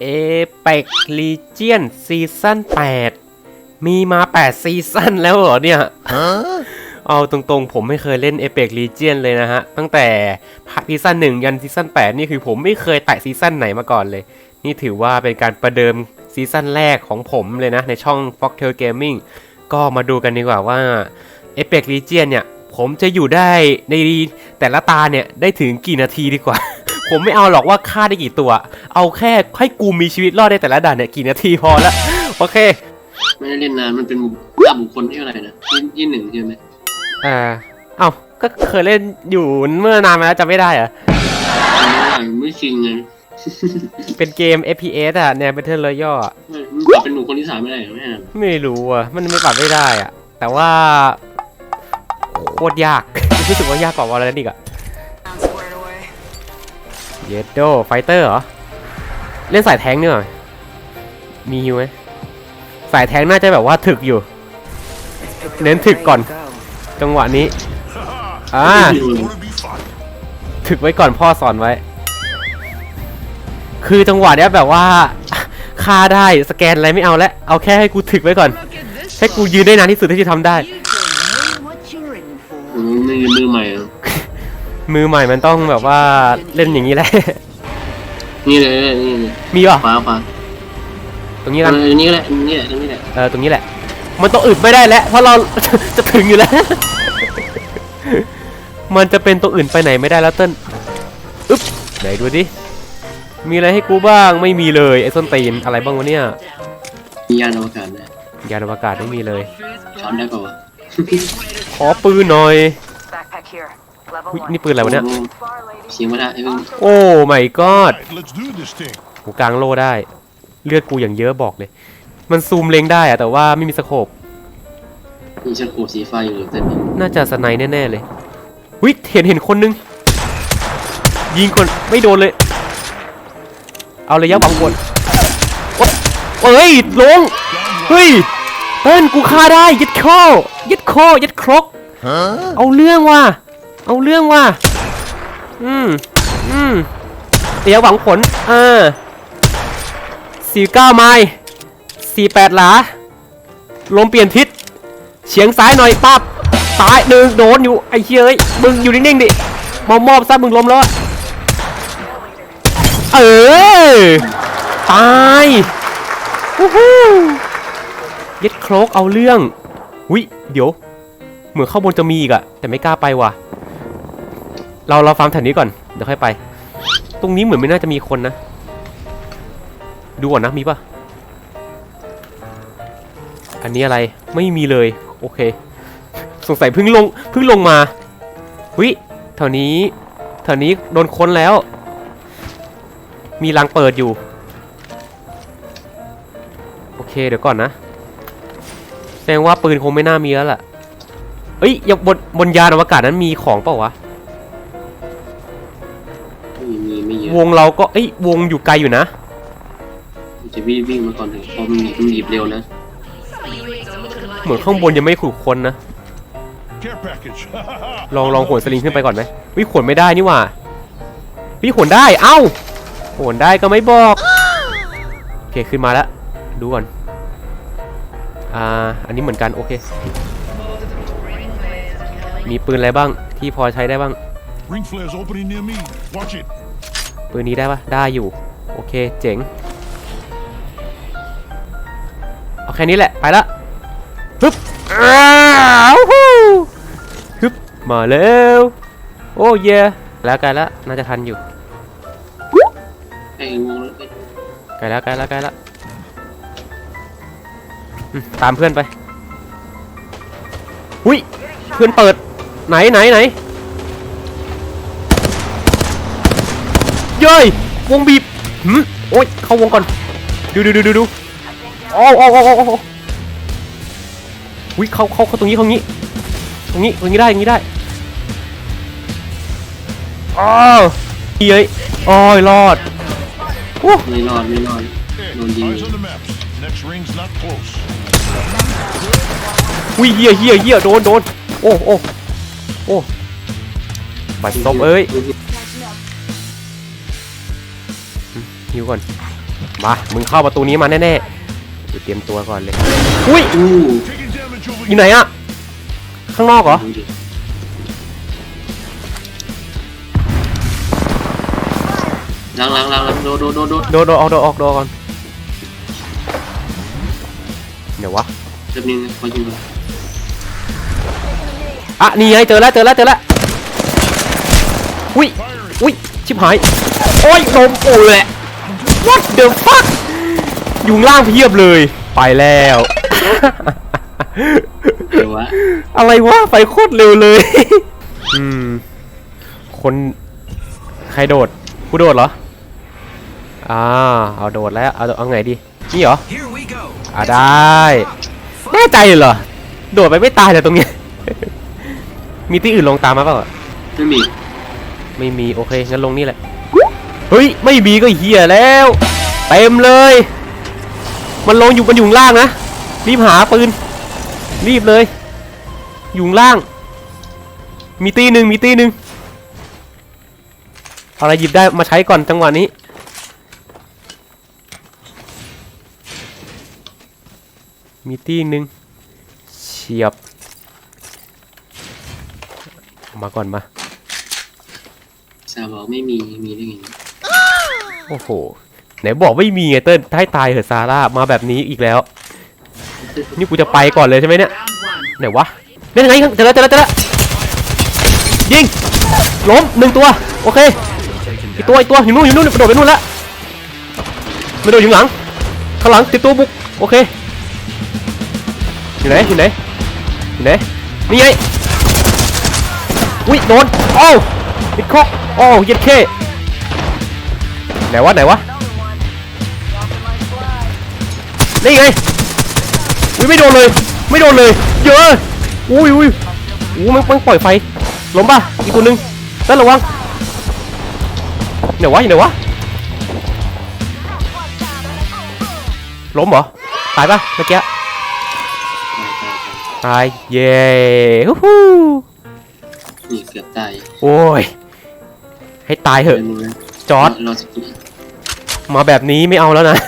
เอเปกลีเจียนซีซั่น8 มีมา 8 ซีซั่นแล้วเหรอเนี่ย เอาตรงๆ ผมไม่เคยเล่น a p e c Legion เลยนะฮะ ตั้งแต่ซีซั่น1 ยันซีซั่น8 นี่คือผมไม่เคยแตะซีซั่นไหนมาก่อนเลย นี่ถือว่าเป็นการประเดิมซีซั่นแรกของผมเลยนะ ในช่อง f o x t a i l Gaming ก็มาดูกันดีกว่าว่า a p e c Legion เนี่ย ผมจะอยู่ได้ในแต่ละตาเนี่ย ได้ถึงกี่นาทีดีกว่า ผมไม่เอาหรอกว่าฆ่าได้กี่ตัว เอาแค่ให้กูมีชีวิตรอดได้แต่ละด่านเนี่ยกี่นาทีพอละโอเค ไม่ได้เล่นนานมันเป็นระดับบุคคลที่เท่าไหร่นะยี่ยี่หนึ่งใช่ไหมอ่าเอ้าก็เคยเล่นอยู่เมื่อนานมาแล้วจำไม่ได้เหรอไม่ได้ไม่จริงไงเป็นเกม FPS อะแนว Battle Royale อะไม่มันปรับเป็นหนุ่มคนที่สามไม่ได้เหรอไม่ได้ไม่รู้อะ มันไม่ปรับไม่ได้อะ แต่ว่าโคตรยากรู้สึกว่ายากกว่าวอลเลนอีกอะ I'm squared away. เยดโดไฟเตอร์เหรอ เล่นสายแทงค์เนี่ยหน่อยมีฮิวไหมสายแทงค์น่าจะแบบว่าถึกอยู่ เน้นถึกก่อน จังหวะนี้ อ่า Gonna be fun. ถึกไว้ก่อนพ่อสอนไว้ คือจังหวะเนี้ยแบบว่าฆ่าได้สแกนอะไรไม่เอาแล้วเอาแค่ให้กูถึกไว้ก่อน Look at this ให้กูยืนได้นานที่สุดที่จะทำได้ You can know what you're in for. อืมมือมือใหม่อะ มือใหม่มันต้องแบบว่าเล่นอย่างนี้แหละ นี่เลยนี่เลยมีป่ะขวาขวาตรงนี้เอกันอนี่ก็แหละนี่แหละนี่แหละเออตรงนี้แหละ มันต้องอึดไม่ได้แล้วเพราะเรา จะถึงอยู่แล้ว มันจะเป็นตัวอื่นไปไหนไม่ได้แล้วเติ้ลอึ๊บไหนดูดิ มีอะไรให้กูบ้างไม่มีเลยไอ้ส้นตีนอะไรบ้างวะเนี่ยมียานอวกาศนะยานอวกาศไม่มีเลยช็อตได้ป่าวะขอปืนหน่อย Backpack here. Level อุ๊ย one. นี่ปืนอะไรวะเนี่ยโอ้โห Far lady. เสียงไม่ได้ไอ้เพิ่งโอ้ไม่กอด Right, let's do this thing. กูกลางโลได้ เลือดกูอย่างเยอะบอกเลย มันซูมเล็งได้อะแต่ว่าไม่มีสโคปมีชักโครสีฟ้าอยู่เต็มเลยน่าจะสไนด์แน่ๆเลยวิเห็นเห็นคนนึง ยิงคนไม่โดนเลย เอาระยะหวังผลโอ๊ะเอ้ยลง เฮ้ยเต้นกูฆ่าได้ยัดข้อยัดข้อยัดครกเอาเรื่องว่ะ เอาเรื่องว่ะ อืม อืมระยะหวังผลอ่าสี่เก้าไม้สี่แปดหลา ลมเปลี่ยนทิศ เฉียงซ้ายหน่อยปั๊บตายหนึ่งโดนอยู่ ไอ้เหี้ยเอ้ย มึงอยู่นิ่งๆดิ มอบมอบซะมึงล้มแล้ว เออ ตายวู้ฮู้ยึดโครกเอาเรื่องวิเดี๋ยว เหมือนข้างบนจะมีอีกอะแต่ไม่กล้าไปว่ะ เราเราฟาร์มแถวนี้ก่อน เดี๋ยวค่อยไป ตรงนี้เหมือนไม่น่าจะมีคนนะ ดูก่อนนะมีปะอันนี้อะไรไม่มีเลย โอเค สงสัยเพิ่งลงเพิ่งลงมาวิแถวนี้แถวนี้โดนค้นแล้ว มีรังเปิดอยู่ โอเคเดี๋ยวก่อนนะแสดงว่าปืนคงไม่น่ามีแล้วล่ะเอ้ยอย่าบนบนยานอวกาศนั้นมีของเปล่าวะ วงเราก็เอ้ยวงอยู่ไกลอยู่นะมันจะวิ่งวิ่งมาก่อนถึงพอมันหนีมันหนีบเร็วนะเหมือนข้างบนยังไม่ขุดค้นนะ Care package. ลองลองโหนสลิงขึ้นไปก่อนไหมวิขนไม่ได้นี่หว่าวิขนได้เอ้าโหนได้ก็ไม่บอกโอเคขึ้นมาแล้วดูก่อนอ่าอันนี้เหมือนกันโอเค มีปืนอะไรบ้างที่พอใช้ได้บ้าง Ring flare's opening near me. Watch it. ปืนนี้ได้ปะได้อยู่ โอเค เจ๋ง เอาแค่นี้แหละ ไปละฮึบอ้าวฮู้ฮึบมาแล้ว โอ้เยแล้วไกลล้วน่าจะทันอยู่ไกลแล้วไกลแล้วไกลแล้วตามเพื่อนไปหุยเพื่อนเปิด ไหนไหนไหน เย้ยวงบีบหืมโอ้ยเข้าวงก่อน ดูดูดูดูดูโอ้โอ้โอ้โอ้โอ้หุยเข้าเข้าเข้าตรงนี้เข้าตรงนี้ ตรงนี้ตรงนี้ได้ตรงนี้ได้อ้าวเฮ้ยโอ้ยรอดโอ้ไม่รอดไม่รอด Ed, Don't do eyes it. on the maps. Next ring's not close. อุ้ยเฮียเฮียเฮียโดนโดนโอ้โอ้โอ้บัดซบเอ้ย หิวก่อน มา มึงเข้าประตูนี้มาแน่ๆกูเตรียมตัวก่อนเลย อุ้ย อู้ Taking damage over อยู่ไหนอะข้างนอกเหรอ ดูดิล้างล้างล้างล้างโดดโดดโดดโดดโดดโดดออกโดดออกโดดก่อน เดี๋ยววะ แป๊บนึงขอยิงก่อนอะ นี่ไงเจอแล้วเจอแล้วเจอแล้วอุ้ยอุ้ยชิบหาย โอ้ยลมโอ้ย what the fuck อยู่ข้างล่างเพียบเลย ไปแล้ว เดี๋ยววะอะไรวะไปโคตรเร็วเลย อืม คน ใครโดดกูโดดเหรอ อ่า เอาโดดแล้ว เอาเอาไงดี นี่เหรอ อ่าได้แน่ใจเหรอ โดดไปไม่ตายเลยตรงเนี้ย มีที่อื่นลงตามมาเปล่าไม่มี ไม่มี โอเค งั้นลงนี่แหละ เฮ้ย ไม่มีก็เฮียแล้ว เต็มเลย มันลงอยู่มันอยู่ล่างนะ รีบหาปืน รีบเลย อยู่ล่าง มีตีหนึ่งมีตีหนึ่งอะไรหยิบได้มาใช้ก่อนจังหวะนี้ มีตีหนึ่งเฉียบ มาก่อนมา สาวบอกไม่มี มีได้ไง โอ้โห ไหนบอกไม่มีไงเติ้ลให้ตายเหอะซาร่ามาแบบนี้อีกแล้ว นี่กูจะไปก่อนเลยใช่ไหมเนี่ย ไหนวะนี่ไงเจอแล้วเจอแล้วเจอแล้วยิง ล้มหนึ่งตัว โอเค อีกตัวอีกตัวอยู่นู่นอยู่นู่นกระโดดไปนู่นล้วไม่โดดอยู่ข้างหลัง ข้างหลังติดตัวบุก โอเค อยู่ไหนอยู่ไหนอยู่ไหน นี่ไง อุ้ยโดน โอ้ติดคอกโอ้เย็ดเค ไหนวะไหนวะนี่ไงอุ้ยไม่โดนเลย ไม่โดนเลยเยอะอุ้ยอุ้ยอู้มันมันปล่อยไฟล้มป่ะอีกตัวหนึ่งต้นระวังไหนวะอยู่ไหนวะล้มเหรอตายป่ะเมื่อกี้ตายตายตายตายเย้ฮู้ฮู้นี่เกือบตายโอ้ยให้ตายเถอะเป็นไงจอร์ดรอสักที มาแบบนี้ไม่เอาแล้วนะ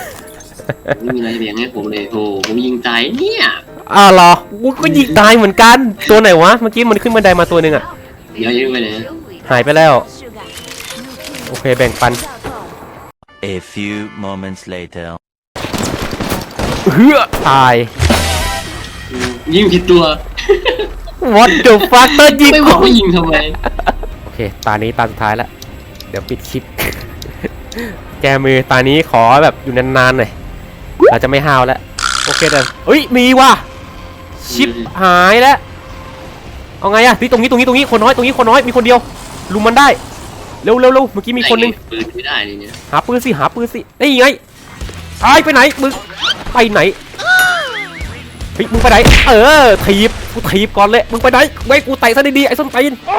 ไม่มีอะไรเบี่ยงให้ผมเลยโหผมยิงตายเนี่ยอ้าวเหรอกูก็ยิงตายเหมือนกัน ตัวไหนวะ เมื่อกี้มันขึ้นบันไดมาตัวหนึ่งอะเดี๋ยวยิงไปไหนนะหายไปแล้ว โอเคแบ่งปัน A few moments later. เฮือตายยิงผิดตัว What the fuck เตอร์ยิงไม่บอกว่ายิงทำไมโอเค ตานี้ตาสุดท้ายแล้ว เดี๋ยวปิดคลิป แกมือตานี้ขอแบบอยู่นานๆหน่อยเราจะไม่ห้าวแล้วโอเคเดี๋ยวเอ้ยมีว่ะชิปหายแล้วเอาไงอะที่ตรงนี้ตรงนี้ตรงนี้คนน้อยตรงนี้คนน้อยมีคนเดียวลุมมันได้เร็วเร็วเร็วเมื่อกี้มีคนหนึงปืนไม่ได้เลยเนี่ยหาปืนสิหาปืนสินี่ไงไอ้ไปไหนมึงไปไหนเฮ้ยมึงไปไหนเออถีบกูถีบก่อนเลยมึงไปไหนไว้กูไต่ซะดีๆไอ้ส้นตีนข้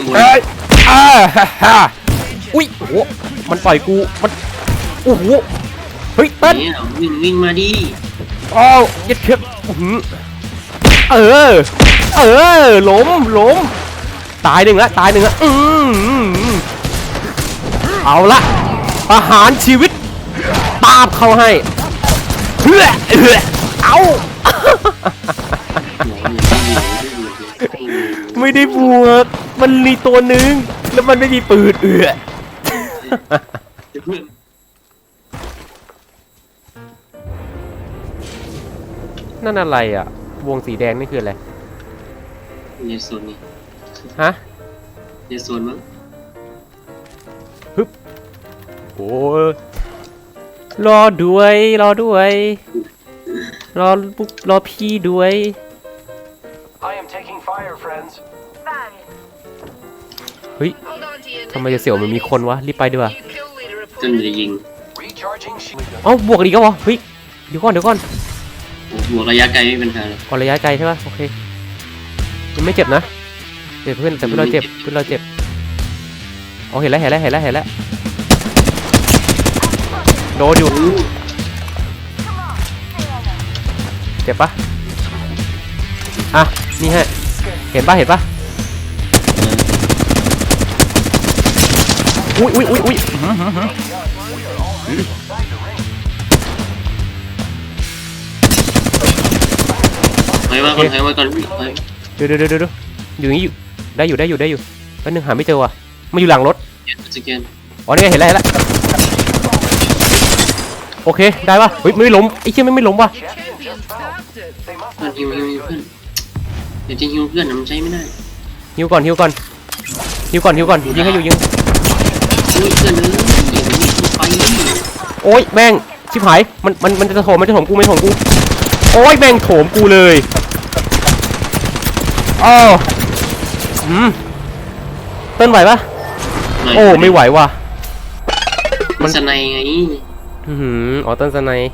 างบนเอ้ยอ่าฮ่าฮ่าอุ้ยโอ้โห มันปล่อยกู มัน โอ้โห เฮ้ยเต้นเนี่ยวิ่งวิ่งมาดิอ้าวยัดเข็บอื้อหือเออ เออล้มล้มตายหนึ่งละตายหนึ่งละอืมอืมอืมเอาละประหารชีวิตตาบเขาให้เพื่อเออเอาหมอเนี่ยไม่มีไม่มีไม่ได้บวกมันมีตัวหนึ่งแล้วมันไม่มีปืนเอือ เพื่อนนั่นอะไรอะ วงสีแดงนี่คืออะไร เยสโซนนี่ฮะ เยสโซนมั้งโอ้ยรอด้วย รอด้วย รอปุ๊บรอพี่ด้วย I am taking fire, friends. เฮ้ย ทำไมจะเสี่ยวมันมีคนวะ รีบไปดีกว่าจนจะยิง Recharging shield. เอ้าบวกอีกแล้วเหรอเฮ้ยเดี๋ยวก่อนเดี๋ยวก่อนบวกระยะไกลไม่เป็นปัญหาเลยก่อนระยะไกลใช่ปะโอเคมันไม่เจ็บนะเจ็บเพื่อนแต่เพื่อนเราเจ็บเพื่อนเราเจ็บอ๋อเห็นแล้วเห็นแล้วเห็นแล้วเห็นแล้วโดนอยู่เจ็บปะอะนี่ฮะเห็นปะเห็นปะ อุ้ยอุ้ยอุ้ยอุ้ยอื้อหือหือหือ Inside the ring. ถอยมาก่อนถอยมาก่อนถอยเดี๋ยวเดี๋ยวเดี๋ยวเดี๋ยวอยู่นี่อยู่ได้อยู่ได้อยู่ได้อยู่แป๊บนึงหาไม่เจอว่ะมาอยู่หลังรถสแกนอ๋อนี่ไงเห็นแล้วเห็นแล้วโอเคได้ปะเฮ้ยไม่ล้มไอ้เชี่ยไม่ไม่ล้มว่ะ Champion just fell. They must เพื่อน have ฮิวฮิวฮิวเพื่อนเดี๋ยวจะฮิวเพื่อนนะมันใช้ไม่ได้ฮิวก่อนฮิวก่อนฮิวก่อนฮิวก่อนยิงให้อยู่ยิง อุ้ยเพื่อนเอ้ยอย่าไปยิงไปโอ้ยแม่งชิบหายมันมันมันจะโถมมันจะโถมกูมันจะโถมกูโอ้ยแม่งโถมกูเลยอ้าวอืมเต้นไหวปะโอ้ไม่ไหวว่ะมันสไนไง อือหืออ๋อเต้นสไนป์